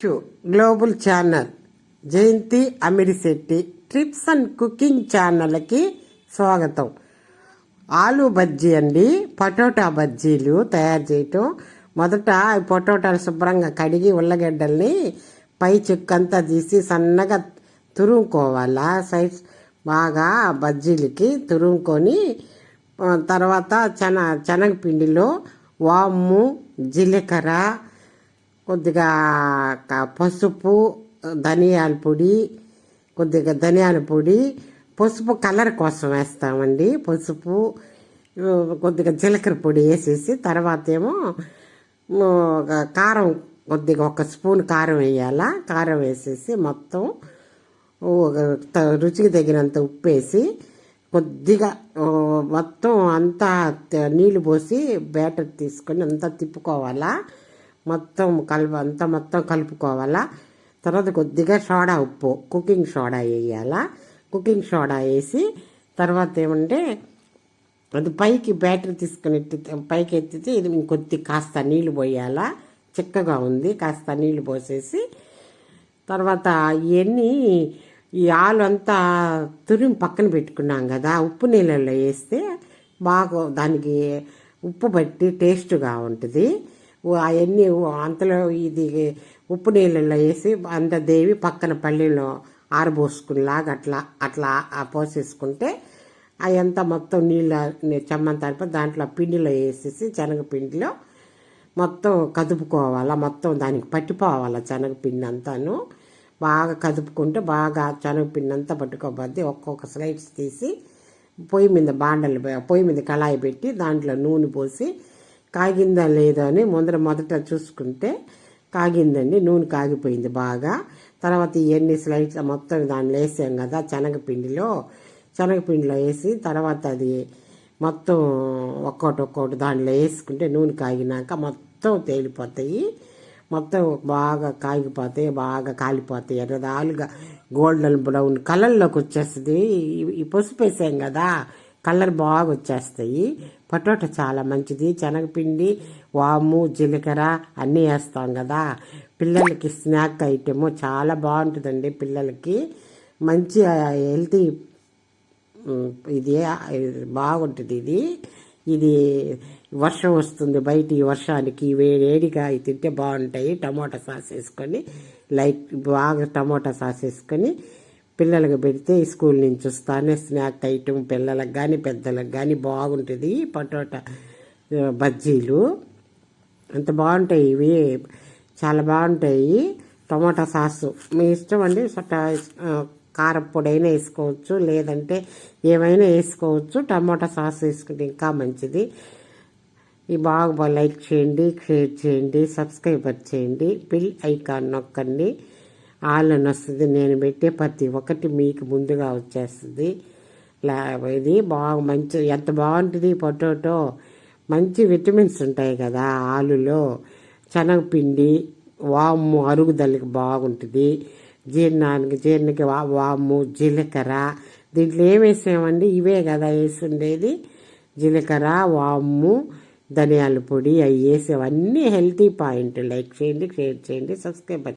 To global channel Jayanthi Amirisetti trips and cooking ఛానల్కి స్వాగతం. ఆలు బజ్జీ అండి పటోటా బజ్జీలు తయారు చేయటం. మొదట పొటోటాలు పొటాటాలు శుభ్రంగా కడిగి ఉల్లగడ్డల్ని పై చెక్కంతా తీసి సన్నగా తురుముకోవాలా. సైజ్ బాగా బజ్జీలకి తురుముకొని తర్వాత శన శనగపిండిలో వాము జీలకర్ర కొద్దిగా పసుపు ధనియాల పొడి కొద్దిగా ధనియాల పొడి పసుపు కలర్ కోసం వేస్తామండి. పసుపు కొద్దిగా జీలకర్ర పొడి వేసేసి తర్వాత ఏమో ఒక కారం కొద్దిగా ఒక స్పూన్ కారం వేయాలా? కారం వేసేసి మొత్తం ఒక త- రుచికి తగినంత ఉప్పు వేసి కొద్దిగా మొత్తం అంతా నీళ్ళు నీళ్ళు పోసి బ్యాటర్ తీసుకొని అంతా తిప్పుకోవాలా? మొత్తం కలుపు అంతా మొత్తం కలుపుకోవాలా? తర్వాత కొద్దిగా సోడా ఉప్పు కుకింగ్ సోడా వేయాలా? కుకింగ్ సోడా వేసి తర్వాత ఏమంటే అది పైకి బ్యాటరీ తీసుకుని ఎత్తితే పైకి ఎత్తితే ఇది ఇంకొద్ది కాస్త నీళ్ళు పోయాలా? చిక్కగా ఉంది కాస్త నీళ్ళు పోసేసి తర్వాత ఇవన్నీ ఈ ఆలు అంతా తురిమి పక్కన పెట్టుకున్నాం కదా ఉప్పు నీళ్ళల్లో వేస్తే బాగా దానికి ఉప్పు బట్టి టేస్ట్గా ఉంటుంది. అవన్నీ అంతలో ఇది ఉప్పు నీళ్ళల్లో వేసి అంత దేవి పక్కన పల్లీలో ఆరబోసుకునేలాగా అట్లా అట్లా పోసేసుకుంటే అవంతా మొత్తం నీళ్ళ చెమ్మంత అయిపోయి దాంట్లో పిండిలో వేసేసి శనగపిండిలో మొత్తం కదుపుకోవాలా మొత్తం దానికి పట్టిపోవాలా శనగపిండి అంతాను. బాగా కదుపుకుంటే బాగా శనగపిండి అంతా పట్టుకోబద్ది. ఒక్కొక్క స్లైడ్స్ తీసి పొయ్యి మీద బాండలు పొయ్యి మీద కళాయి పెట్టి దాంట్లో నూనె పోసి కాగిందా లేదా అని ముందర మొదట చూసుకుంటే కాగిందండి నూనె కాగిపోయింది బాగా. తర్వాత ఇవన్నీ స్లైడ్స్ మొత్తం దాన్ని వేసాం కదా శనగపిండిలో. శనగపిండిలో వేసి తర్వాత అది మొత్తం ఒక్కోటి ఒక్కోటి దాంట్లో వేసుకుంటే నూనె కాగినాక మొత్తం తేలిపోతాయి. మొత్తం బాగా కాగిపోతాయి బాగా కాలిపోతాయి. ఎర్రదాలుగా గోల్డెన్ బ్రౌన్ కలర్లోకి వచ్చేస్తుంది. ఈ పసుపు వేసాం కదా కలర్ బాగా వచ్చేస్తాయి పొటాటో చాలా మంచిది. శనగపిండి వాము జీలకర్ర అన్నీ వేస్తాం కదా. పిల్లలకి స్నాక్ ఐటెము చాలా బాగుంటుందండి పిల్లలకి. మంచి హెల్తీ ఇది ఇది బాగుంటుంది ఇది. ఇది వర్షం వస్తుంది బయట ఈ వర్షానికి వేడిగా అవి తింటే బాగుంటాయి. టమోటా సాస్ వేసుకొని లైట్ బాగా టమోటా సాస్ వేసుకొని పిల్లలకు పెడితే స్కూల్ నుంచి వస్తానే స్నాక్ ఐటమ్ పిల్లలకు కానీ పెద్దలకు కానీ బాగుంటుంది. పొటోటా బజ్జీలు. అంత బాగుంటాయి. ఇవి చాలా బాగుంటాయి. టమాటా సాసు. మీ ఇష్టం అండి? కారపొడి వేసుకోవచ్చు. లేదంటే ఏమైనా వేసుకోవచ్చు. టమాటా సాస్ వేసుకుంటే ఇంకా మంచిది. ఈ బాగా లైక్ చేయండి షేర్ చేయండి సబ్స్క్రైబర్ చేయండి. బిల్ ఐకాన్ నొక్కండి. ఆల్ వస్తుంది నేను పెట్టే ప్రతి ఒక్కటి మీకు ముందుగా వచ్చేస్తుంది. లా ఇది బాగా మంచి ఎంత బాగుంటుంది పొటాటో? మంచి విటమిన్స్ ఉంటాయి కదా ఆలులో. శనగపిండి వాము అరుగుదలకి బాగుంటుంది. జీర్ణానికి జీర్ణకి వా వాము జీలకర్ర. దీంట్లో ఏం వేసామండి? ఇవే కదా వేసి ఉండేది జీలకర్ర వాము ధనియాల పొడి అవి వేసేవన్నీ హెల్తీ పాయింట్. లైక్ చేయండి షేర్ చేయండి సబ్స్క్రైబ్